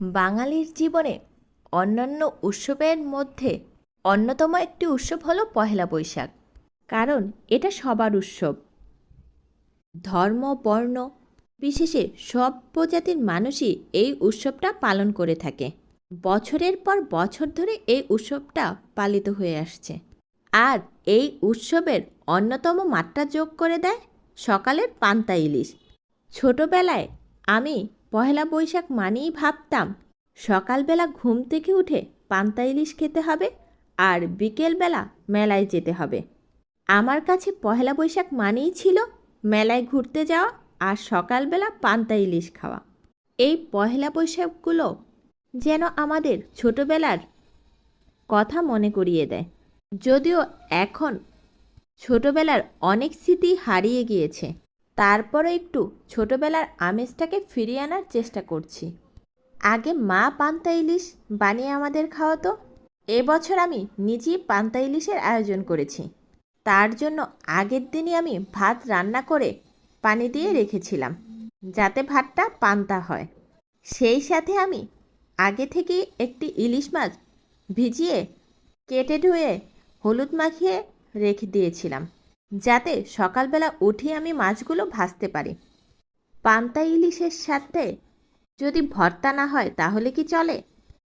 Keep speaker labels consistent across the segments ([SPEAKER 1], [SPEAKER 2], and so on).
[SPEAKER 1] বাঙালির জীবনে অন্যান্য উৎসবের মধ্যে অন্যতম একটি উৎসব হলো পহেলা বৈশাখ। কারণ এটা সবার উৎসব। ধর্ম, বর্ণ বিশেষে সব প্রজাতির মানুষই এই উৎসবটা পালন করে থাকে। বছরের পর বছর ধরে এই উৎসবটা পালিত হয়ে আসছে। আর এই উৎসবের অন্যতম মাত্রা যোগ করে দেয় সকালের পান্তা ইলিশ। ছোটবেলায় আমি পহেলা বৈশাখ মানেই ভাবতাম, সকালবেলা ঘুম থেকে উঠে পান্তা ইলিশ খেতে হবে আর বিকেলবেলা মেলায় যেতে হবে। আমার কাছে পহেলা বৈশাখ মানেই ছিল মেলায় ঘুরতে যাওয়া আর সকালবেলা পান্তা ইলিশ খাওয়া। এই পহেলা বৈশাখগুলো যেন আমাদের ছোটবেলার কথা মনে করিয়ে দেয়। যদিও এখন ছোটবেলার অনেক স্মৃতি হারিয়ে গিয়েছে। তারপরে একটু ছোটবেলার আমেজটাকে ফিরিয়ে আনার চেষ্টা করছি। আগে মা পান্তা ইলিশ বানিয়ে আমাদের খাওয়াতো। এবছর আমি নিজেই পান্তা ইলিশের আয়োজন করেছি। তার জন্য আগের দিনই আমি ভাত রান্না করে পানি দিয়ে রেখেছিলাম, যাতে ভাতটা পান্তা হয়। সেই সাথে আমি আগে থেকেই একটি ইলিশ মাছ ভিজিয়ে, কেটে ধুয়ে, হলুদ মাখিয়ে রেখে দিয়েছিলাম। যাতে সকালবেলা উঠে আমি মাছগুলো ভাজতে পারি। পান্তা ইলিশের সাথে যদি ভর্তা না হয় তাহলে কি চলে?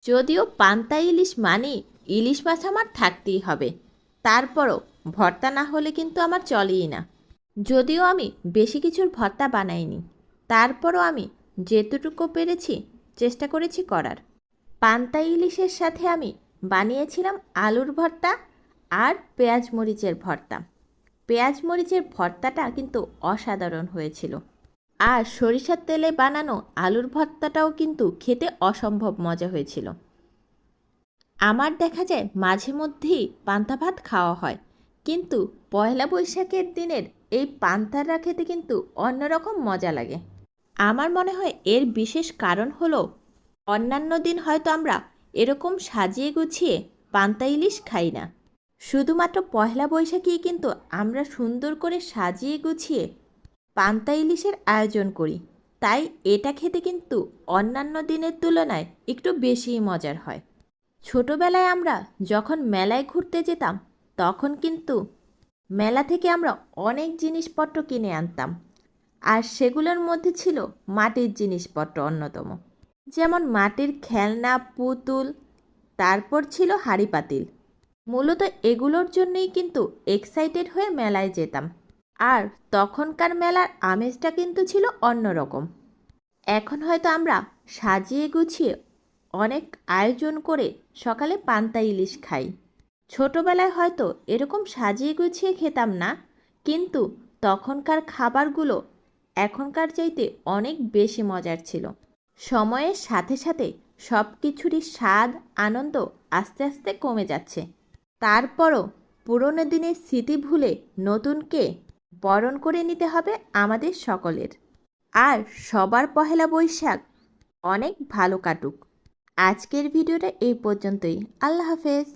[SPEAKER 1] যদিও পান্তা ইলিশ মানে ইলিশ মাছ আমার থাকতেই হবে, তারপরও ভর্তা না হলে কিন্তু আমার চলেই না। যদিও আমি বেশি কিছুর ভর্তা বানাইনি, তারপরও আমি যেতটুকু পেরেছি চেষ্টা করেছি করার। পান্তা ইলিশের সাথে আমি বানিয়েছিলাম আলুর ভর্তা আর পেঁয়াজ মরিচের ভর্তা। পেঁয়াজ মরিচের ভর্তাটা কিন্তু অসাধারণ হয়েছিল। আর সরিষার তেলে বানানো আলুর ভর্তাটাও কিন্তু খেতে অসম্ভব মজা হয়েছিল। আমার দেখা যায় মাঝে মধ্যেই পান্তা ভাত খাওয়া হয়, কিন্তু পয়লা বৈশাখের দিনের এই পান্তারা খেতে কিন্তু অন্যরকম মজা লাগে। আমার মনে হয় এর বিশেষ কারণ হলো, অন্যান্য দিন হয়তো আমরা এরকম সাজিয়ে গুছিয়ে পান্তা ইলিশ খাই না। শুধুমাত্র পয়লা বৈশাখেই কিন্তু আমরা সুন্দর করে সাজিয়ে গুছিয়ে পান্তা ইলিশের আয়োজন করি। তাই এটা খেতে কিন্তু অন্যান্য দিনের তুলনায় একটু বেশিই মজার হয়। ছোটবেলায় আমরা যখন মেলায় ঘুরতে যেতাম, তখন কিন্তু মেলা থেকে আমরা অনেক জিনিসপত্র কিনে আনতাম। আর সেগুলোর মধ্যে ছিল মাটির জিনিসপত্র অন্যতম। যেমন মাটির খেলনা, পুতুল, তারপর ছিল হাঁড়ি পাতিল। মূলত এগুলোর জন্যই কিন্তু এক্সাইটেড হয়ে মেলায় যেতাম। আর তখনকার মেলার আমেজটা কিন্তু ছিল অন্যরকম। এখন হয়তো আমরা সাজিয়ে গুছিয়ে অনেক আয়োজন করে সকালে পান্তা ইলিশ খাই। ছোটবেলায় হয়তো এরকম সাজিয়ে গুছিয়ে খেতাম না, কিন্তু তখনকার খাবারগুলো এখনকার চাইতে অনেক বেশি মজার ছিল। সময়ের সাথে সাথে সব কিছুরই স্বাদ, আনন্দ আস্তে আস্তে কমে যাচ্ছে। তারপরও পুরনো দিনের স্মৃতি ভুলে নতুনকে বরণ করে নিতে হবে আমাদের সকলের। আর সবার পহেলা বৈশাখ অনেক ভালো কাটুক। আজকের ভিডিওটা এই পর্যন্তই। আল্লাহ হাফেজ।